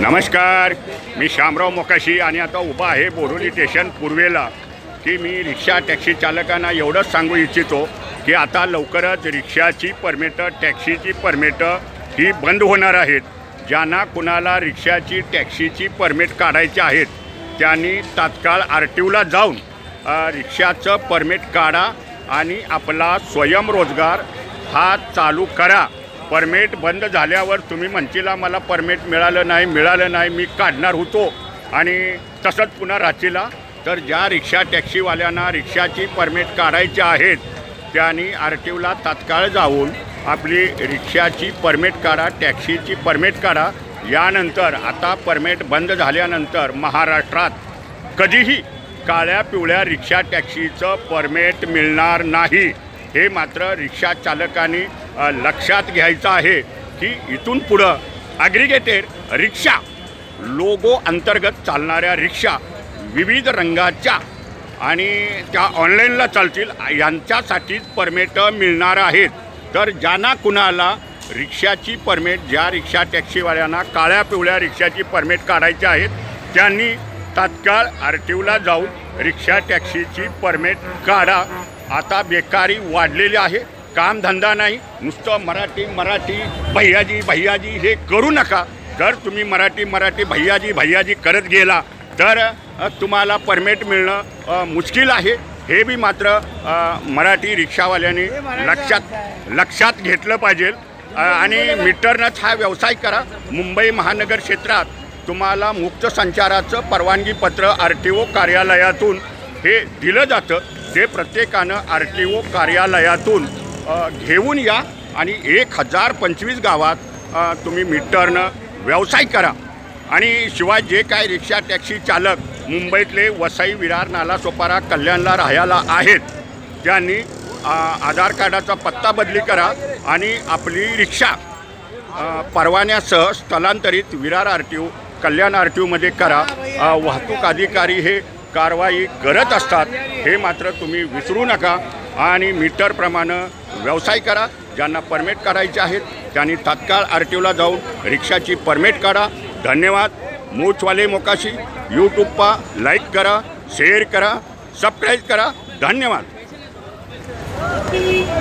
नमस्कार मी शामराव मोकाशी आणि आता उभा आहे बोरोली स्टेशन पूर्वेला. की मी रिक्षा टॅक्सी चालकांना एवढंच सांगू इच्छितो की आता लवकरच रिक्षाची परमिटं टॅक्सीची परमिटं ही बंद होणार आहेत. ज्यांना कुणाला रिक्षाची टॅक्सीची परमिट काढायची आहेत त्यांनी तात्काळ आर टी ओला जाऊन रिक्षाचं परमिट काढा आणि आपला स्वयंरोजगार हा चालू करा. परमिट बंद झाल्यावर तुम्ही म्हणशीला मला परमिट मिळालं नाही मिळालं नाही मी काढणार होतो. आणि तसंच पुन्हा राहशीला तर ज्या रिक्षा टॅक्सीवाल्यांना रिक्षाची परमिट काढायची आहेत त्यांनी आर टी ओला तात्काळ जाऊन आपली रिक्षाची परमिट काढा टॅक्सीची परमिट काढा. यानंतर आता परमिट बंद झाल्यानंतर महाराष्ट्रात कधीही काळ्या पिवळ्या रिक्षा टॅक्सीचं परमिट मिळणार नाही. हे मात्र रिक्षा चालकांनी लक्षात घ्यायचं आहे की इथून पुढं ॲग्रिगेटेड रिक्षा लोगो अंतर्गत चालणाऱ्या रिक्षा विविध रंगाच्या आणि त्या ऑनलाईनला चालतील. यांच्यासाठीच परमिट मिळणार आहेत. तर ज्यांना कुणाला रिक्षाची परमिट ज्या रिक्षा टॅक्सीवाल्यांना काळ्या पिवळ्या रिक्षाची परमिट काढायची आहेत त्यांनी तात्काळ आर टी ओला जाऊन रिक्षा टॅक्सीची परमिट काढा. आता बेकारी वाढलेली आहे. कामधंदा नाही नुसतं मराठी मराठी भैयाजी भैयाजी हे करू नका. जर तुम्ही मराठी मराठी भैयाजी भैयाजी करत गेला तर तुम्हाला परमिट मिळणं मुश्किल आहे. हे बी मात्र मराठी रिक्षावाल्यांनी लक्षात लक्षात घेतलं पाहिजे. आणि मीटरनंच हा व्यवसाय करा. मुंबई महानगर क्षेत्रात तुम्हाला मुक्त संचाराचं परवानगी पत्र आर टी ओ कार्यालयातून हे दिलं जातं. ते प्रत्येकानं आर टी ओ कार्यालयातून घेऊन या आणि एक हजार पंचवीस गावात तुम्ही मीटरनं व्यवसाय करा. आणि शिवाय जे काय रिक्षा टॅक्सी चालक मुंबईतले वसई विरार नालासोपारा कल्याणला राहायला आहेत त्यांनी आधार कार्डाचा पत्ता बदली करा आणि आपली रिक्षा परवान्यासह स्थलांतरित Virar R T O Kalyan R T ओमध्ये करा वाहतूक अधिकारी हे कारवाई करत असतात हे मात्र तुम्ही विसरू नका. आणि मीटरप्रमाणे व्यवसाय करा. ज्यांना परमिट काढायचे आहेत त्यांनी तात्काळ आर टी ओला जाऊन रिक्षाची परमिट काढा. धन्यवाद. मूचवाले मोकाशी. यूट्यूबपा लाईक करा. शेअर करा. सबस्क्राईब करा. धन्यवाद.